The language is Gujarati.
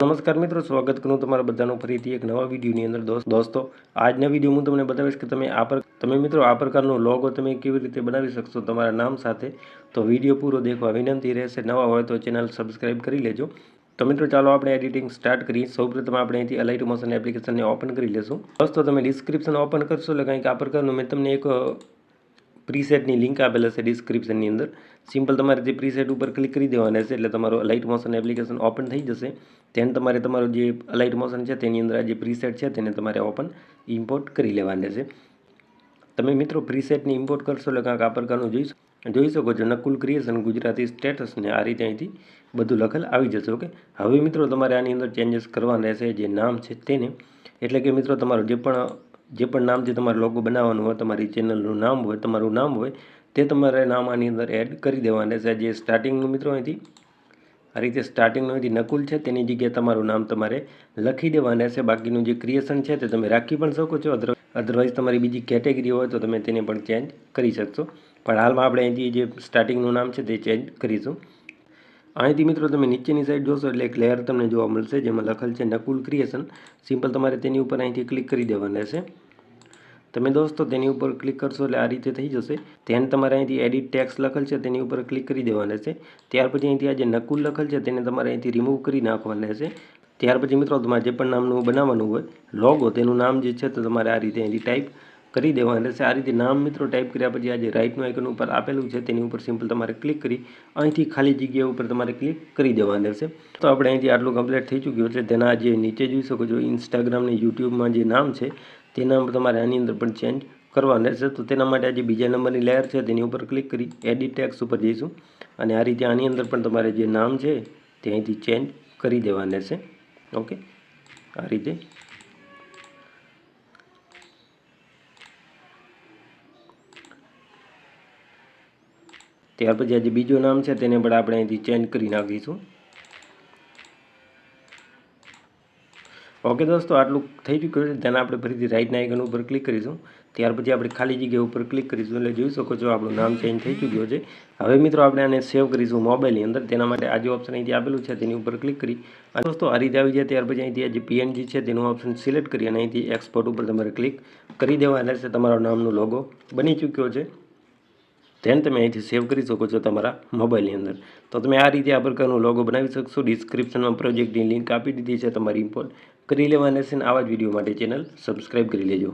નમસ્કાર મિત્રો, સ્વાગત કરું તમારા બધાનું ફરીથી એક નવા વિડીયોની અંદર. દોસ્ત આજના વીડિયો હું તમને બતાવીશ કે તમે આ પર તમે મિત્રો આ પ્રકારનો લોગો તમે કેવી રીતે બનાવી શકશો તમારા નામ સાથે, તો વીડિયો પૂરો દેખવા વિનંતી રહેશે. નવા હોય તો ચેનલ સબસ્ક્રાઈબ કરી લેજો. તો મિત્રો, ચાલો આપણે એડિટિંગ સ્ટાર્ટ કરીએ. સૌપ્રથમ આપણે અહીંથી અલાઇટ મોશન એપ્લિકેશનને ઓપન કરી લેશું. દોસ્તો, તમે ડિસ્ક્રિપ્શન ઓપન કરશો એટલે કંઈક આ પ્રકારનું મેં તમને એક પ્રીસેટની લિંક આપેલ હશે ડિસ્ક્રિપ્શનની અંદર. સિમ્પલ તમારે જે પ્રીસેટ ઉપર ક્લિક કરી દેવાના છે, એટલે તમારું લાઇટ મોશન એપ્લિકેશન ઓપન થઈ જશે. તેને તમારે તમારું જે લાઇટ મોશન છે, તેની અંદર આ જે પ્રીસેટ છે, તેને તમારે ઓપન ઇમ્પોર્ટ કરી લેવાના છે. તમે મિત્રો પ્રીસેટની ઇમ્પોર્ટ કરશો એટલે કાંક આ પ્રકારનું જોઈ જોઈ શકો છો, નકુલ ક્રિએશન ગુજરાતી સ્ટેટસને આ રીતે અહીંથી બધું લખેલ આવી જશે ઓકે હવે મિત્રો તમારે આની અંદર ચેન્જીસ કરવાના રહેશે જે નામ છે તેને. એટલે કે મિત્રો તમારું જે પણ જે પણ નામથી તમારે લોગો બનાવવાનું હોય, તમારી ચેનલનું નામ હોય, તમારું નામ હોય, તે તમારે નામ આની અંદર એડ કરી દેવાનું રહેશે જે સ્ટાર્ટિંગનું મિત્રો અહીંથી, આ રીતે સ્ટાર્ટિંગનું અહીંથી નકુલ છે, તેની જગ્યાએ તમારું નામ તમારે લખી દેવાનું રહેશે બાકીનું જે ક્રિએશન છે, તે તમે રાખી પણ શકો છો. અધર અધરવાઇઝ તમારી બીજી કેટેગરી હોય, તો તમે તેને પણ ચેન્જ કરી શકશો. પણ હાલમાં આપણે અહીંથી જે સ્ટાર્ટિંગનું નામ છે, તે ચેન્જ કરીશું. અહીંથી મિત્રો તમે નીચેની સાઈડ જોશો એટલે એક લેયર તમને જોવા મળશે, જેમાં લખેલ છે નકુલ ક્રિએશન સિમ્પલ તમારે તેની ઉપર અહીંથી ક્લિક કરી દેવાના રહેશે તમે દોસ્તો તેની ઉપર ક્લિક કરશો એટલે આ રીતે થઈ જશે. તેને તમારે અહીંથી એડિટ ટેક્સ લખેલ છે તેની ઉપર ક્લિક કરી દેવાના રહેશે ત્યાર પછી અહીંથી આ જે નકુલ લખેલ છે તેને તમારે અહીંથી રિમૂવ કરી નાખવાના રહેશે ત્યાર પછી મિત્રો તમારે જે પણ નામનું બનાવવાનું હોય લોગો તેનું નામ જે છે તો તમારે આ રીતે અહીંથી ટાઈપ કરી દેવાના છે આ રીતે નામ મિત્રો ટાઈપ કર્યા પછી આજે રાઇટનું આઇકન ઉપર આપેલું છે, તેની ઉપર સિમ્પલ તમારે ક્લિક કરી અહીંથી ખાલી જગ્યા ઉપર તમારે ક્લિક કરી દેવાના છે તો આપણે અહીંથી આટલું કમ્પ્લીટ થઈ ચૂક્યું છે તેના જે નીચે જોઈ શકો છો ઇન્સ્ટાગ્રામ ને યુટ્યુબમાં જે નામ છે તે નામ તમારે આની અંદર પણ ચેન્જ કરવાના છે તો તેના માટે આજે બીજા નંબરની લેયર છે, તેની ઉપર ક્લિક કરી એડિટ ટેક્સ ઉપર જઈશું. અને આ રીતે આની અંદર પણ તમારે જે નામ છે, તે અહીંથી ચેન્જ કરી દેવાના છે ઓકે આ રીતે ત્યાર પછી આ જે બીજું નામ છે, તેને પણ આપણે અહીંથી ચેન્જ કરી નાખીશું. ઓકે દોસ્તો, આટલું થઈ ચૂક્યું છે ધ્યાન આપણે ફરીથી રાઈટના આઇકન ઉપર ક્લિક કરીશું. ત્યાર પછી આપણે ખાલી જગ્યા ઉપર ક્લિક કરીશું, એટલે જોઈ શકો છો આપણું નામ ચેન્જ થઈ ચૂક્યું છે. હવે મિત્રો, આપણે આને સેવ કરીશું મોબાઈલની અંદર. તેના માટે આ જે ઓપ્શન અહીંથી આપેલું છે, તેની ઉપર ક્લિક કરી. અને દોસ્તો, આ રીતે આવી જાય ત્યાર પછી અહીંથી જે પીએનજી છે, તેનું ઓપ્શન સિલેક્ટ કરી અને અહીંથી એક્સપોર્ટ ઉપર તમારે ક્લિક કરી દેવાના એટલે તમારા નામનો લોગો બની ચૂક્યો છે. તેને તમે અહીંથી સેવ કરી શકો છો તમારા મોબાઈલની અંદર. તો તમે આ રીતે આ પ્રકારનું લોગો બનાવી શકશો. ડિસ્ક્રિપ્શનમાં પ્રોજેક્ટની લિંક આપી દીધી છે તમારી ઇમ્પોર્ટ કરી લેવાના છે અને આવા જ વીડિયો માટે ચેનલ સબસ્ક્રાઈબ કરી લેજો.